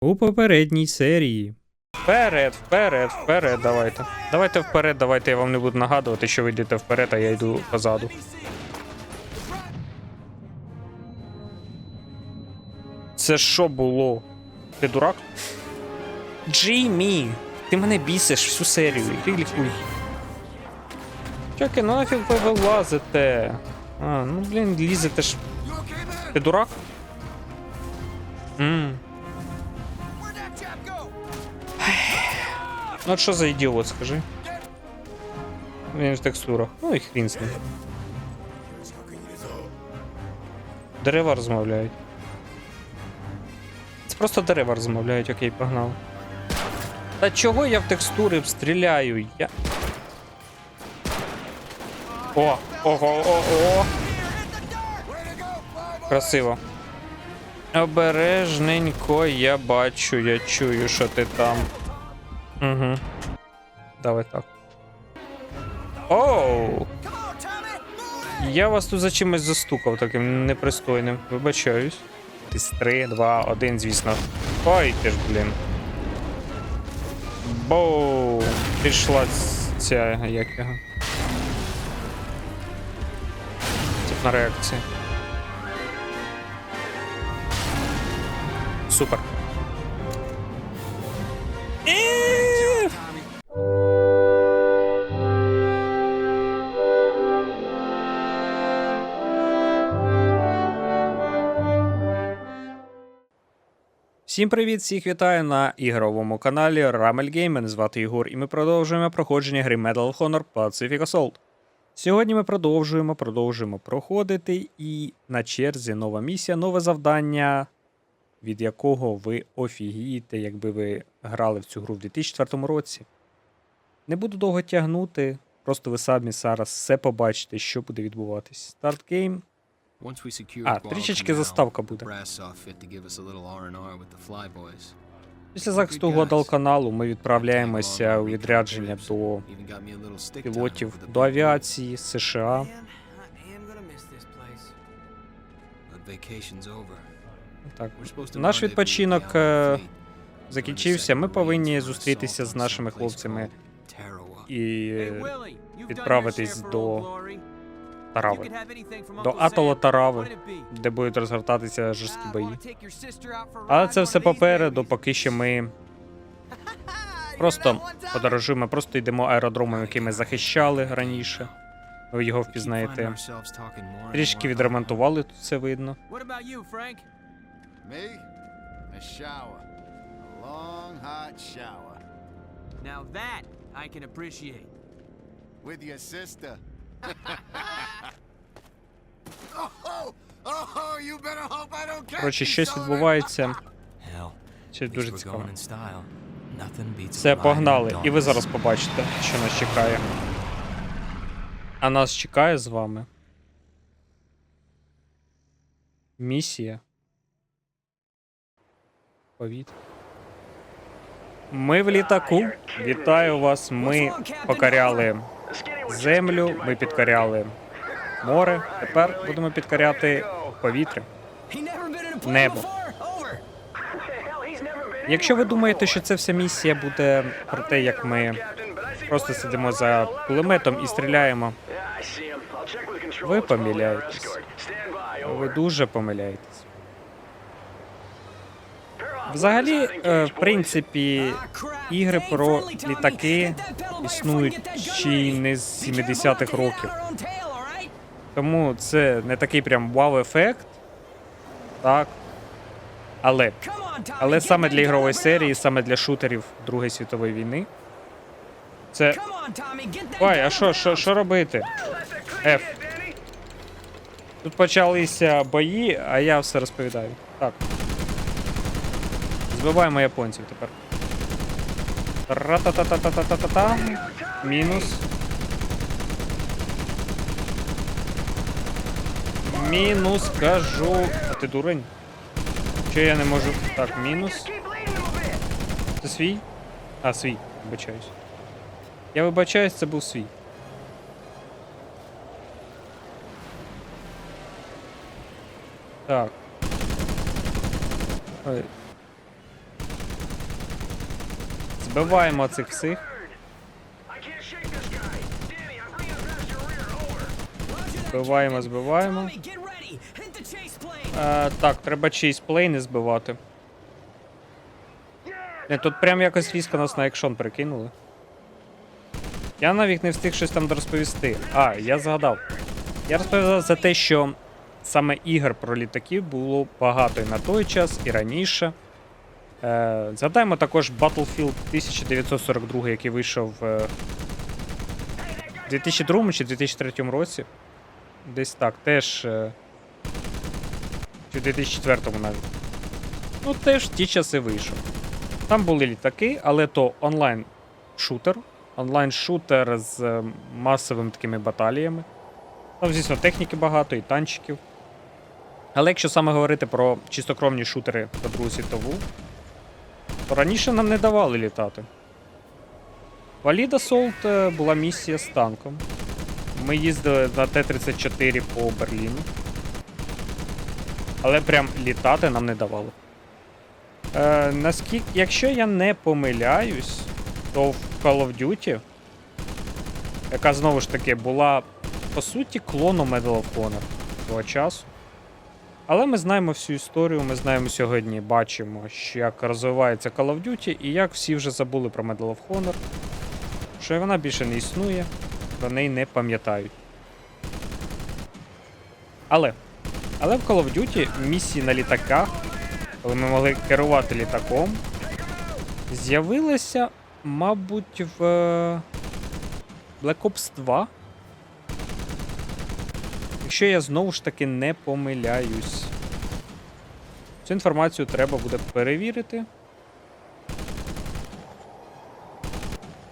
У попередній серії. Вперед, вперед, вперед, давайте. Давайте вперед, давайте я вам не буду нагадувати, що ви йдете вперед, а я йду позаду. Це що було? Ти дурак? Джеймі! Ти мене бісиш всю серію. Ти лікуй. Ну нафіг ви вилазите? А, ну блін, лізете ж. Ти дурак? Ммм. Ну що за ідіот, скажи? Він в текстурах. Ну і хрін з ним. Дерева розмовляють. Це просто дерева розмовляють, окей, погнали. Та чого я в текстури стріляю? Я. О! Ого, о, о! Красиво. Обережненько, я бачу, я чую, що ти там. Угу. Давай так. Оу! Я вас тут за чимось застукав таким непристойним. Вибачаюсь. Десь 3, 2, 1, звісно. Ой, ти ж, блін. Боу! Пішла ця як його. Типна реакція. Супер. Е! Всім привіт, всіх вітаю на ігровому каналі Ramel Game. Мене звати Ігор, і ми продовжуємо проходження гри Medal of Honor Pacific Assault. Сьогодні ми продовжуємо, продовжуємо проходити, і на черзі нова місія, нове завдання, від якого ви офігієте, якби ви грали в цю гру в 2004 році. Не буду довго тягнути, просто ви самі зараз все побачите, що буде відбуватись. Старт гейм. А, трішечки заставка буде. Після захисту Гуадалканалу ми відправляємося у відрядження до пілотів, до авіації США. Так, наш відпочинок е, закінчився. Ми повинні зустрітися з нашими хлопцями і е, відправитись до Тарави. До атолу Тарави, де будуть розгортатися жорсткі бої. Але це все попереду, поки що ми просто подорожуємо, просто йдемо аеродромом, який ми захищали раніше. Ви його впізнаєте. Трішки відремонтували, тут все видно. Now that I can appreciate. With your sister. Коротше, щось відбувається. Це дуже цікаво. Все, погнали. І ви зараз побачите, що нас чекає. А нас чекає з вами. Місія. Повітря. Ми в літаку. Вітаю вас. Ми покоряли землю, ми підкоряли море. Тепер будемо підкоряти повітря. Небо. Якщо ви думаєте, що це вся місія буде про те, як ми просто сидимо за кулеметом і стріляємо, ви помиляєтесь. Ви дуже помиляєтесь. Взагалі, е, в принципі, ігри про літаки існують ще не з 70-х років. Тому це не такий прям вау-ефект. Так. Але, але саме для ігрової серії, саме для шутерів Другої світової війни. Це. Ой, а що, що, що робити? Ф. Тут почалися бої, а я все розповідаю. Так. Збиваємо японців тепер. Ра-та-та-та-та-та-та-та. Мінус. Мінус, кажу. А ти дурень? Що я не можу. Так, мінус. Це свій? А, свій, вибачаюсь. Я вибачаюсь, це був свій. Так. Ой. Збиваємо цих всіх. Збиваємо, збиваємо. Е, так, треба чийсь плейни збивати. Не, тут прям якось різко нас на екшон прикинули. Я навіть не встиг щось там розповісти. А, я згадав. Я розповідав за те, що саме ігор про літаків було багато і на той час, і раніше. Е, згадаємо також Battlefield 1942, який вийшов е, в 2002 чи 2003 році. Десь так, теж. Е, чи в 2004 навіть. Ну, теж в ті часи вийшов. Там були літаки, але то онлайн-шутер. Онлайн-шутер з масовими такими баталіями. Там, звісно, техніки багато і танчиків. Але якщо саме говорити про чистокровні шутери про Другу світову, то раніше нам не давали літати. В Alida е, була місія з танком. Ми їздили на Т-34 по Берліну. Але прям літати нам не давали. Е, наскільки, якщо я не помиляюсь, то в Call of Duty, яка знову ж таки була по суті клоном Medal of Honor того часу. Але ми знаємо всю історію, ми знаємо сьогодні, бачимо, як розвивається Call of Duty і як всі вже забули про Medal of Honor, що вона більше не існує, про неї не пам'ятають. Але але в Call of Duty місії на літаках, коли ми могли керувати літаком, з'явилися, мабуть, в е, Black Ops 2. Якщо я знову ж таки не помиляюсь. Цю інформацію треба буде перевірити.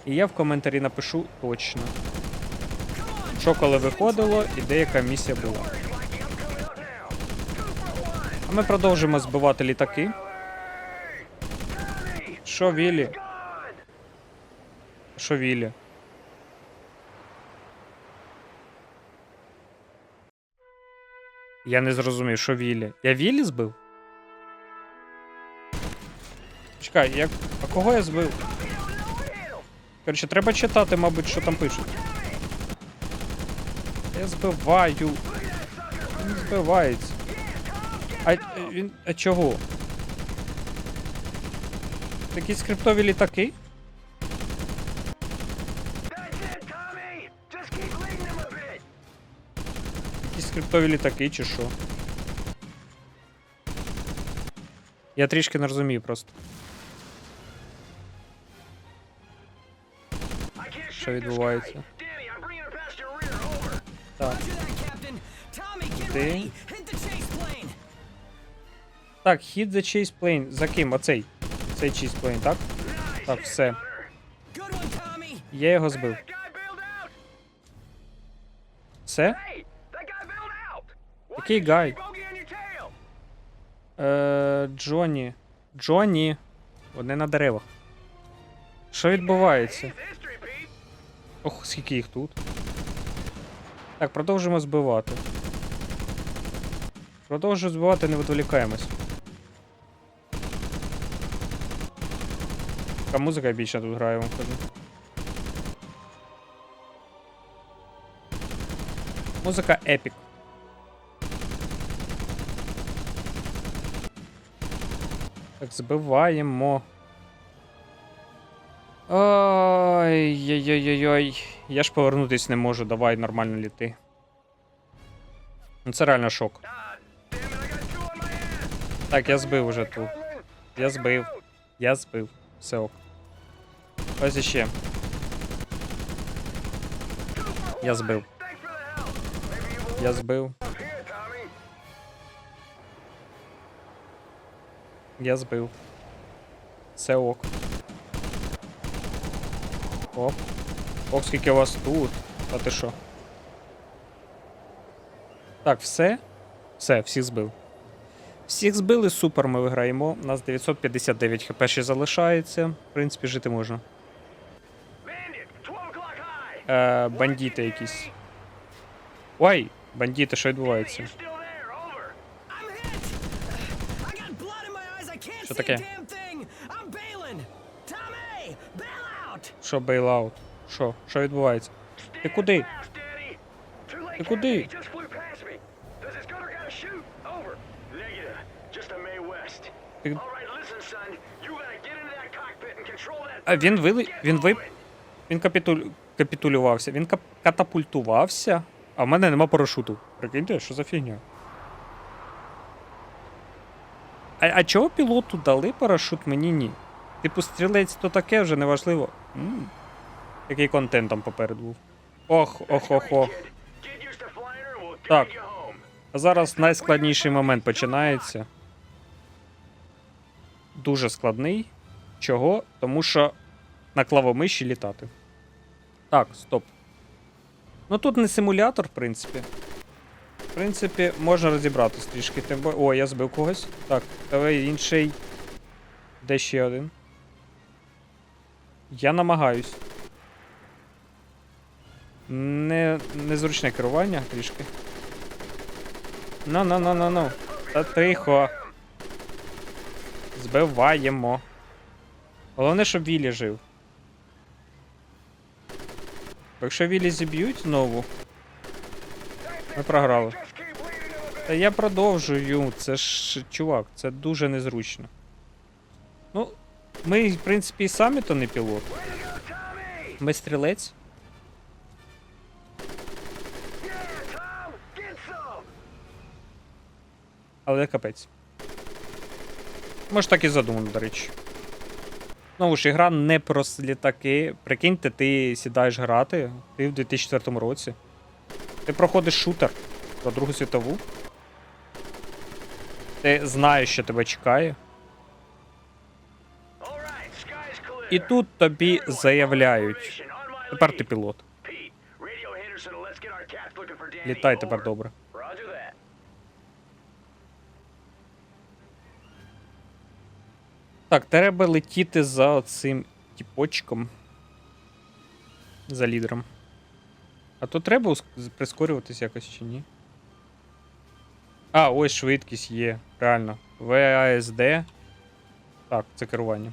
І я в коментарі напишу точно. Що коли виходило і деяка місія була. А ми продовжимо збивати літаки. Що Віллі? Що Віллі? Я не зрозумів, що Віллі. Я Віллі збив? Чекай, як. А кого я збив? Коротше, треба читати, мабуть, що там пишуть. Я збиваю. Він збивається. А він. А чого? Такі скриптові літаки? Якісь скриптові літаки чи що? Я трішки не розумію просто. Що відбувається? Так. Ти? Так, hit the chase plane. За ким? Оцей. Цей chase plane, так? Так, все. Я його збив. Все? Який гай? Е, Джонні. Джонні. Вони на деревах. Що відбувається? Ох, скільки їх тут. Так, продовжуємо збивати. Продовжуємо збивати, не відволікаємось. Яка музика більше тут грає вам кажу. Музика епік. Так, збиваємо. Ой-ой-ой-ой. Я ж повернутись не можу, давай нормально літи. Ну це реально шок. Так, я збив уже ту. Я збив. Я збив. Все ок. Ось іще. Я збив. Я збив. Я збив. Все ок. Ок. Ок, скільки вас тут. А ти що? Так, все. Все, всіх збив. Всіх збили, супер, ми виграємо. У нас 959 хп ще залишається. В принципі, жити можна. Е, бандити якісь. Ой, бандити, що відбувається? I'm hit. I got blood in my eyes. I can't Що таке? Що бейлаут? Що? Що відбувається? Ти куди? Ти куди? А він вили... Він ви... Він капітуль... капітулювався. Він кап... катапультувався, а в мене нема парашуту. Прикиньте, що за фігня? А, а чого пілоту дали парашут, мені ні? Типу, стрілець то таке вже неважливо. м Який контент там попереду був. Ох, ох, ох, ох. Так. А зараз найскладніший момент починається. Дуже складний. Чого? Тому що на клавомиші літати. Так, стоп. Ну тут не симулятор, в принципі. В принципі, можна розібратись трішки. Тим бо- О, я збив когось. Так, давай інший. Де ще один? Я намагаюсь. Не, незручне керування трішки. Ну, ну, ну, ну, ну. Та тихо. Збиваємо. Головне, щоб Вілі жив. Якщо Вілі зіб'ють знову. Ми програли. Та я продовжую. Це ж чувак, це дуже незручно. Ну, ми, в принципі, і самі то не пілот. Ми стрілець. Але капець. Може так і задумано, до речі. Знову ж, ігра не про літаки. Прикиньте, ти сідаєш грати, ти в 2004 році. Ти проходиш шутер про Другу світову. Ти знаєш, що тебе чекає. І тут тобі заявляють. Тепер ти пілот. Літай тепер добре. Так, треба летіти за цим тіпочком. За лідером. А то треба прискорюватись якось чи ні? А, ось швидкість є. Реально. ВАСД. Так, це керування.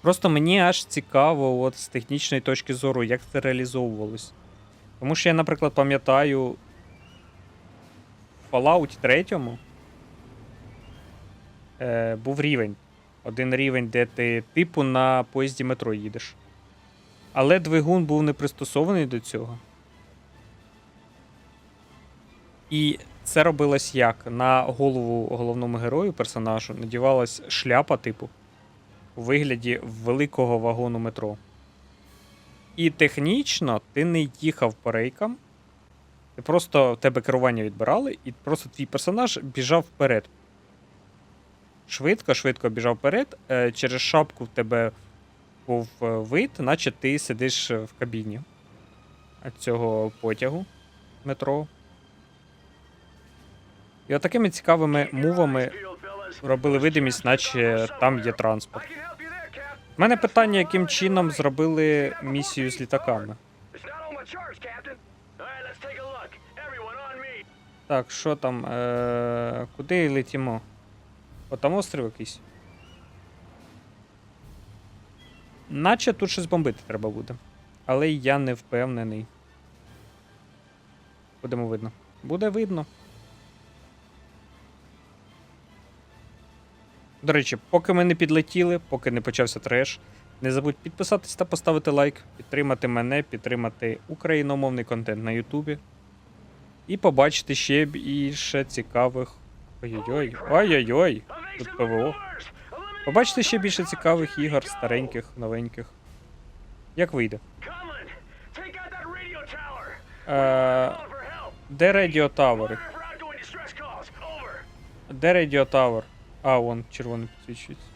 Просто мені аж цікаво, от з технічної точки зору, як це реалізовувалось. Тому що я, наприклад, пам'ятаю в Fallout 3 е, був рівень. Один рівень, де ти типу на поїзді метро їдеш. Але двигун був не пристосований до цього. І це робилось як? На голову головному герою, персонажу, надівалась шляпа, типу, у вигляді великого вагону метро. І технічно ти не їхав по рейкам. Ти просто в тебе керування відбирали, і просто твій персонаж біжав вперед. Швидко, швидко біжав вперед. Е, через шапку в тебе був е, вид, наче ти сидиш в кабіні цього потягу метро. І отакими цікавими мувами робили видимість, наче там є транспорт. У мене питання, яким чином зробили місію з літаками. Так, що там? Е- куди летімо? О, там острів якийсь. Наче тут щось бомбити треба буде. Але я не впевнений. Будемо видно. Буде видно. До речі, поки ми не підлетіли, поки не почався треш, не забудь підписатись та поставити лайк, підтримати мене, підтримати україномовний контент на Ютубі. І побачити ще більше цікавих. Ой-ой-ой. Ой-ой-ой. Тут ПВО. Побачите ще більше цікавих ігор, стареньких, новеньких. Як вийде? Е, де Радіо Тавери? Де Радіо Тавер? А, вон, червоний підсвічується.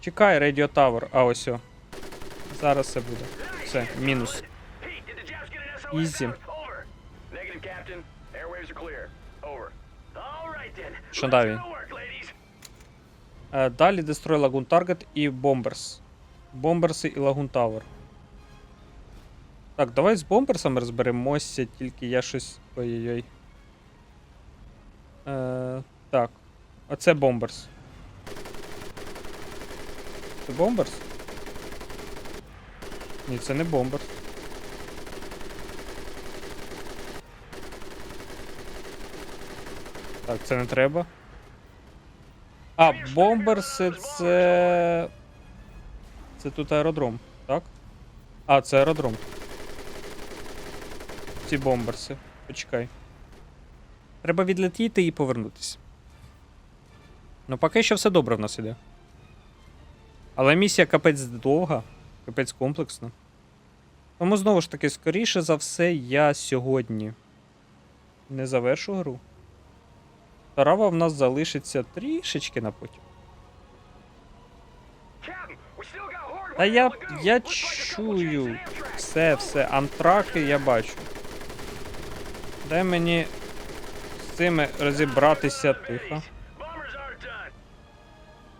Чекай, Радіо Тавер. А, ось. о. Зараз все буде. Все, мінус. Ізі. Що далі? Е, далі Destroy Lagoon Target і Bombers. Бомберси і Лагун Тавер. Так, давай з бомберсами розберемося, тільки я щось. Ой-ой-ой. Е, так. Оце бомберс. Це бомберс? Ні, це не бомберс. Так, це не треба. А, бомберси це. Це тут аеродром, так? А, це аеродром. Ці бомберси. Почекай. Треба відлетіти і повернутися. Ну, поки що все добре в нас іде. Але місія капець довга, капець комплексна. Тому знову ж таки, скоріше за все, я сьогодні не завершу гру. Тарава в нас залишиться трішечки на потім. Та я, я чую все, все, антраки я бачу. Дай мені з цими розібратися тихо.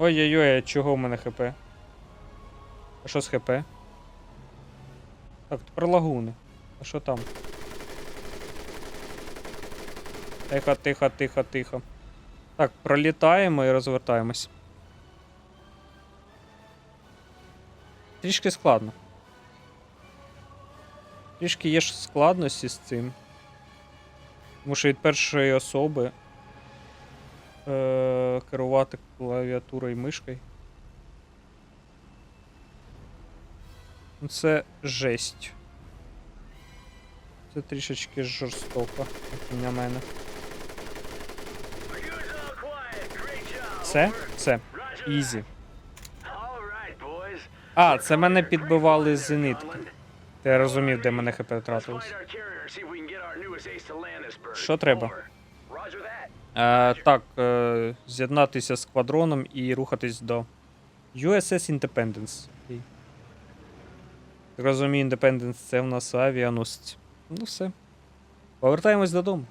Ой-ой-ой, чого в мене ХП? А що з ХП? Так, тепер лагуни. А що там? Тихо, тихо, тихо, тихо. Так, пролітаємо і розвертаємось. Трішки складно. Трішки є ж складності з цим. Тому що від першої особи е- керувати клавіатурою і мишкою. Ну, Це жесть. Це трішечки жорстоко, як на мене. Все? Все. Ізі. А, це мене підбивали з зенитки. Ти розумів, де мене хп втратилось. Що треба? Е, так, е, з'єднатися з квадроном і рухатись до USS Independence. Так розумію, Independence це в нас авіаносець. Ну все. Повертаємось додому.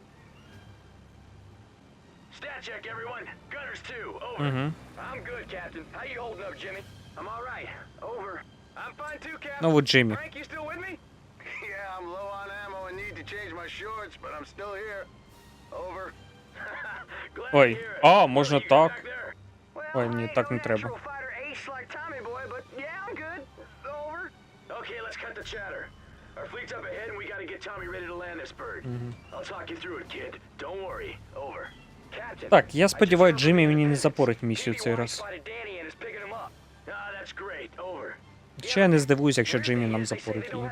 Check, everyone. Gunners 2, over. Угу. Ну от Джиммі. Frank, you still with me? Yeah, I'm low on ammo and need to change my shorts, but I'm still here. Ой. А, можна так. Ой, ні, так не треба. Так, я сподіваюся, Джиммі мені не запорить місію цей раз. Ah. Ще я не здивуюсь, якщо Джиммі нам запорить її.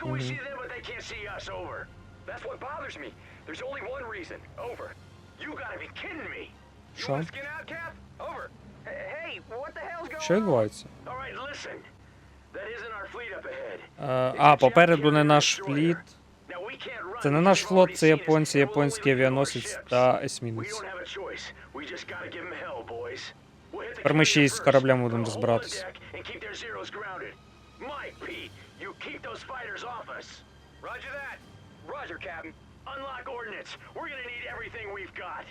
have That's what bothers me. There's only one reason. Over. You gotta be kidding me. You Що? wanna skin out, Cap? Over. Hey, what the hell's going on? відбувається? All right, listen. That isn't our fleet up ahead. Е, а, попереду не наш фліт. Now, we can't run Це не наш флот, це японці, японський авіаносець та есмінець. Тепер ми ще й з кораблями будемо розбиратись. Mike, Pete, you keep those fighters off us. Roger that. Roger, Captain. Unlock ordnance. We're gonna need everything we've got.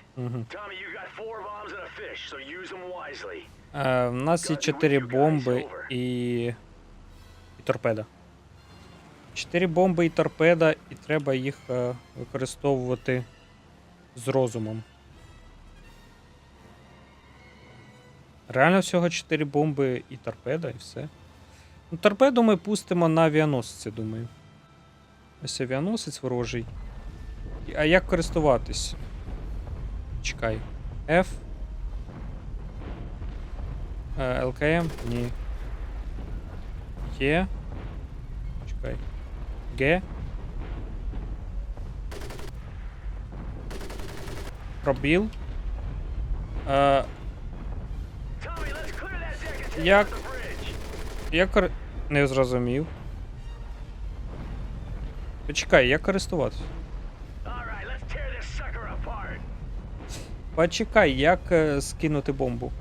Tommy, you got four bombs and a fish, so use them wisely. Е, в нас є чотири бомби і. і торпеда. Чотири бомби і торпеда, і треба їх е, використовувати з розумом. Реально всього 4 бомби і торпеда, і все. Ну, торпеду ми пустимо на авіаносці, думаю. Ось авіаносець ворожий. А як користуватись? Чекай. F. Е, ЛКМ? Ні. Є. Чекай. Г. Пробіл. Е, Як- кор... Не зрозумів. Почекай, як користуватися? Почекай, як е, скинути бомбу?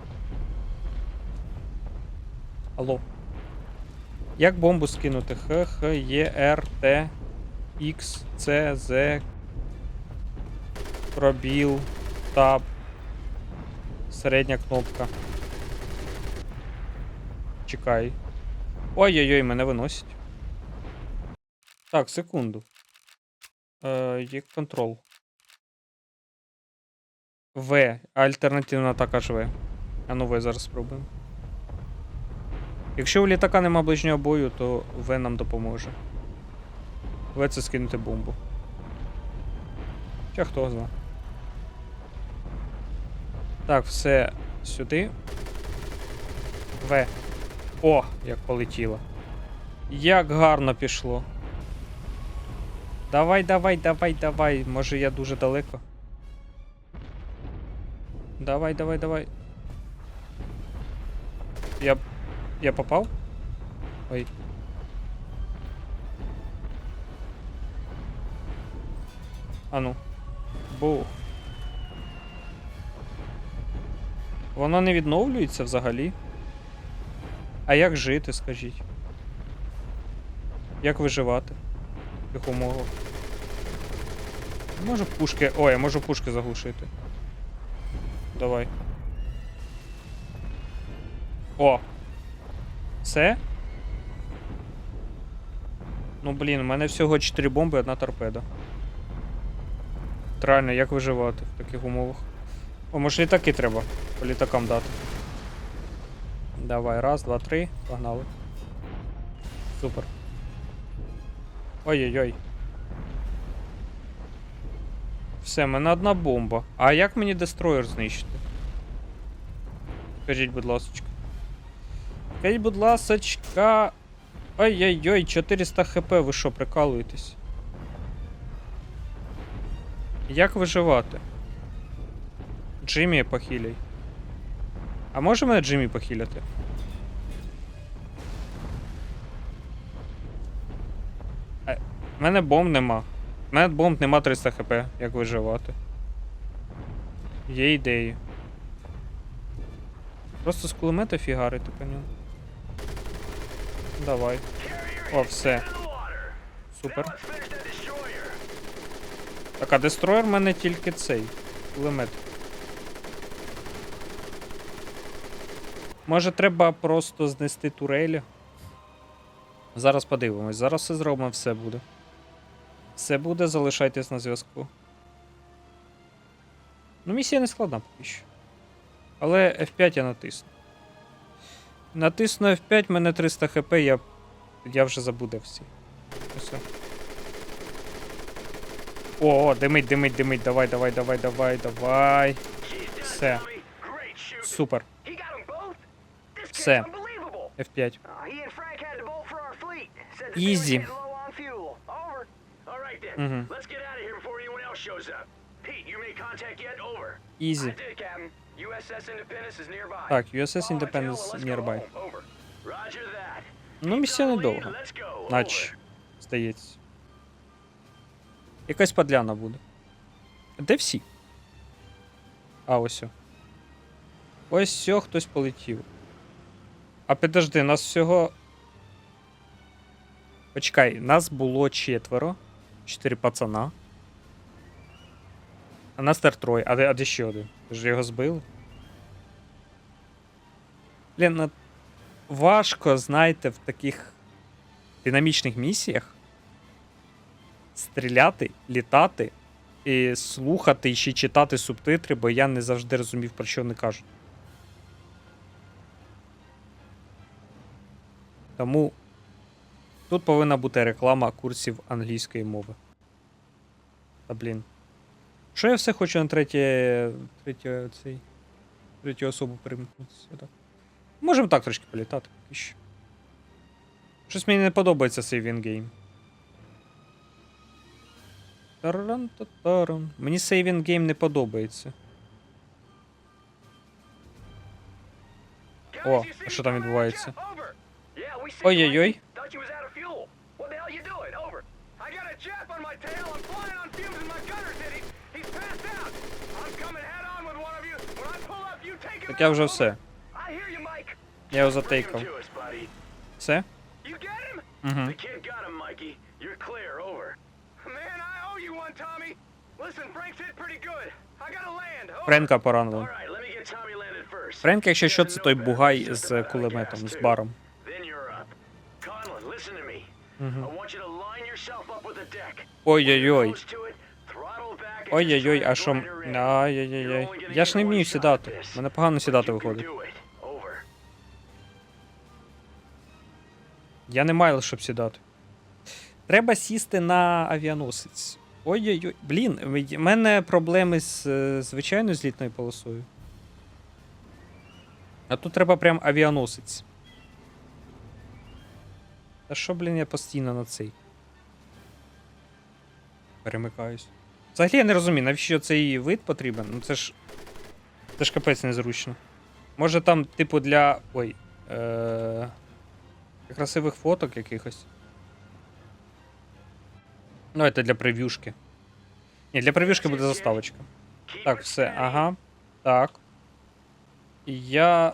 Алло. Як бомбу скинути? Х, Х, Є, Р, Т, Х, С, З, пробіл, таб, середня кнопка. Чекай. Ой-ой-ой, мене виносять. Так, секунду. Е, є контрол. В. Альтернативна така ж В. А ну ви зараз спробуємо. Якщо у літака нема ближнього бою, то В нам допоможе. В це скинути бомбу. Чи хто знає. Так, все сюди. В. О, як полетіло. Як гарно пішло. Давай, давай, давай, давай. Може я дуже далеко. Давай, давай, давай. Я. Я попав? Ой. А ну. Бух. Воно не відновлюється взагалі. А як жити, скажіть? Як виживати? Таких? Можу пушки. Ой, я можу пушки заглушити. Давай. О! Це? Ну блін, у мене всього 4 бомби і одна торпеда. Реально, як виживати в таких умовах? О, може літаки треба по літакам дати. Давай, раз, два, три, погнали. Супер. Ой-ой-ой. Все, в мене одна бомба. А як мені дестроєр знищити? Скажіть, будь ласочка. Скажіть, будь ласочка. Ой-ой-ой, 400 хп, ви що, прикалуєтесь? Як виживати? Джиммі похиляй. А може мене Джиммі похиляти? В мене бомб нема. В мене бомб нема 300 хп, як виживати. Є ідеї. Просто з кулемета фігарити по ньому. Давай. О, все. Супер. Так, а дестроєр в мене тільки цей. Кулемет. Може треба просто знести турелі? Зараз подивимось. Зараз все зробимо, все буде. Все буде, залишайтесь на зв'язку. Ну, місія не складна поки що. Але F5 я натисну. Натисну F5, в мене 300 хп, я, я вже забуде всі. Все. О, о, димить, димить, димить. Давай, давай, давай, давай, давай. Все. Супер. Все. F5. Uh, right then. Mhm. Let's get out of here before anyone else shows up. Pete, you made contact yet? Over. Easy. I did, Captain. USS Independence is nearby. Так, USS Independence go nearby. Over. Roger that. Ну, місія. Наче, Over. здається. Якась подляна буде. Де всі? А, ось. Ось сьо хтось полетів. А підожди, нас всього. Почекай, нас було четверо. Чотири пацана. А нас тепер троє. А де, а де ще один? Ви ж його збили? Блін, ну, важко, знаєте, в таких динамічних місіях стріляти, літати і слухати і ще читати субтитри, бо я не завжди розумів, про що вони кажуть. Тому тут повинна бути реклама курсів англійської мови. Та блін. Що я все хочу на третє. третє цей. Третю особу перемкнутися. Так. Можемо так трошки політати. Щось мені не подобається цей вінгейм. Таран-та-таран. Мені сейвінг гейм не подобається. О, а що там відбувається? Ой-ой-ой. Hell you doing? Over. I got a Jap on my tail. I'm flying on fumes and my gunner's hit. He's, passed out. I'm coming head on with one of you. When I pull up, you take him Так я вже все. I hear you, Mike. Я його затейкав. Все? You get him? Угу. The kid got him, Mikey. You're clear. Over. Man, I owe you one, Tommy. Listen, Frank's hit pretty good. I gotta land. Over. Френка first. Френк, якщо що, це той бугай з кулеметом, з баром. Ой-ой-ой. Ой-ой-ой, а що... Ай-яй-яй-яй. Я ж не вмію сідати. Мене погано сідати виходить. Я не майл, щоб сідати. Треба сісти на авіаносець. Ой-ой-ой. Блін, в мене проблеми з е, звичайною злітною полосою. А тут треба прям авіаносець. Та що, блін, я постійно на цей. Перемикаюсь. Взагалі я не розумію, навіщо цей вид потрібен? Ну це ж. Це ж капець незручно. Може там, типу, для. Ой. Е... красивих фоток якихось. Ну, це для прев'юшки. Ні, для прев'юшки буде заставочка. Так, все, ага. Так. Я.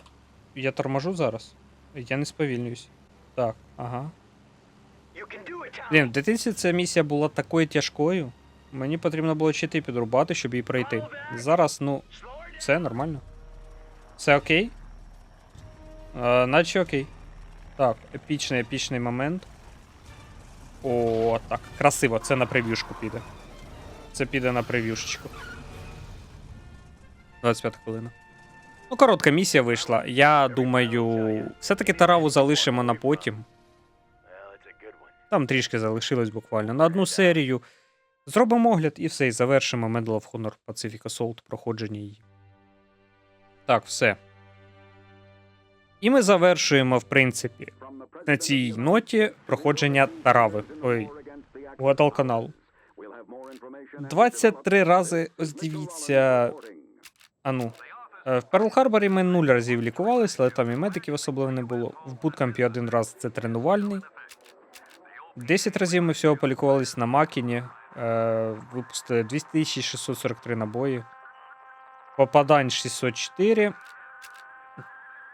Я торможу зараз. Я не сповільнююсь. Так, ага. Блін, в дитинстві ця місія була такою тяжкою. Мені потрібно було чити підрубати, щоб її пройти. Зараз, ну, все нормально. Все окей? Е, наче окей. Так, епічний, епічний момент. О, так, красиво, це на прев'юшку піде. Це піде на прев'юшечку. 25 хвилина. Ну, коротка місія вийшла. Я думаю, все-таки тараву залишимо на потім. Там трішки залишилось буквально на одну серію. Зробимо огляд і все, і завершимо Medal of Honor Pacific Assault проходження її. Так, все. І ми завершуємо, в принципі, на цій ноті проходження Тарави. Ой, Угадал канал. 23 рази, ось дивіться. А ну. Е, В Перл Харборі ми 0 разів лікувались, але там і медиків особливо не було. В буткампі один раз це тренувальний. 10 разів ми всього полікувались на Макіні. Е, випустили 2643 набої. Попадань 604.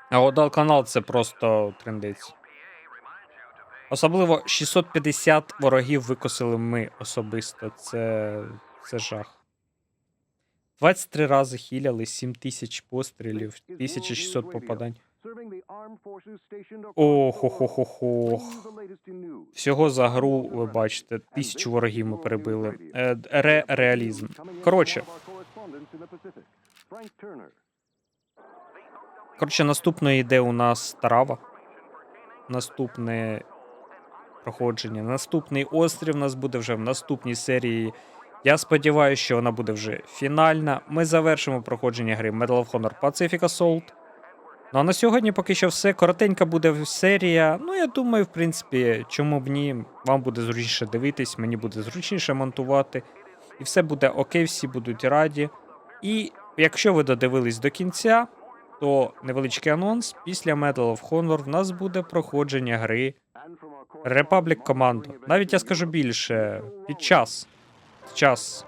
А Одал канал це просто трендець. Особливо 650 ворогів викосили ми особисто. Це, це жах. 23 рази хіляли, 7000 пострілів, 1600 попадань. Ох, ох, ох, ох, ох. Всього за гру, ви бачите, тисячу ворогів ми перебили. Е, Ре реалізм. Коротше, коротше, наступною йде у нас Тарава. Наступне проходження. Наступний острів у нас буде вже в наступній серії. Я сподіваюся, що вона буде вже фінальна. Ми завершимо проходження гри Medal of Honor Pacific Assault. Ну а на сьогодні поки що все. Коротенька буде серія. Ну, я думаю, в принципі, чому б ні, вам буде зручніше дивитись, мені буде зручніше монтувати. І все буде окей, всі будуть раді. І якщо ви додивились до кінця, то невеличкий анонс. Після Medal of Honor в нас буде проходження гри Republic Commando. Навіть я скажу більше, під час, під час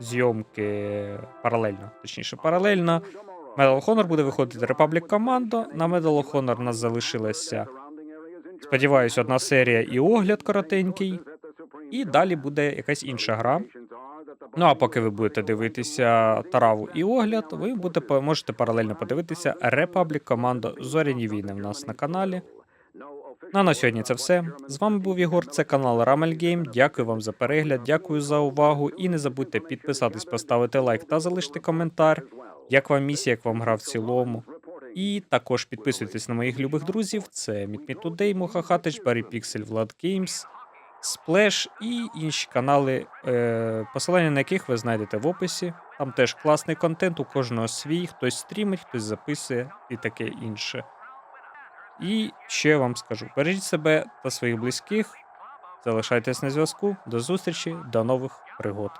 зйомки паралельно, точніше, паралельно. Medal of Honor буде виходити Republic Commando. На Medal of Honor нас залишилася, сподіваюсь, одна серія і огляд коротенький. І далі буде якась інша гра. Ну а поки ви будете дивитися Тараву і огляд, ви будете можете паралельно подивитися Republic Commando Зоряні війни в нас на каналі. Ну а на сьогодні це все. З вами був Єгор, це канал Ramel Game. Дякую вам за перегляд, дякую за увагу. І не забудьте підписатись, поставити лайк та залишити коментар. Як вам місія, як вам гра в цілому. І також підписуйтесь на моїх любих друзів: це Today, Мухахатич, Барі Піксель, Влад Games, Splash і інші канали, е, посилання на яких ви знайдете в описі. Там теж класний контент, у кожного свій, хтось стрімить, хтось записує і таке інше. І ще вам скажу: бережіть себе та своїх близьких, залишайтесь на зв'язку. До зустрічі, до нових пригод.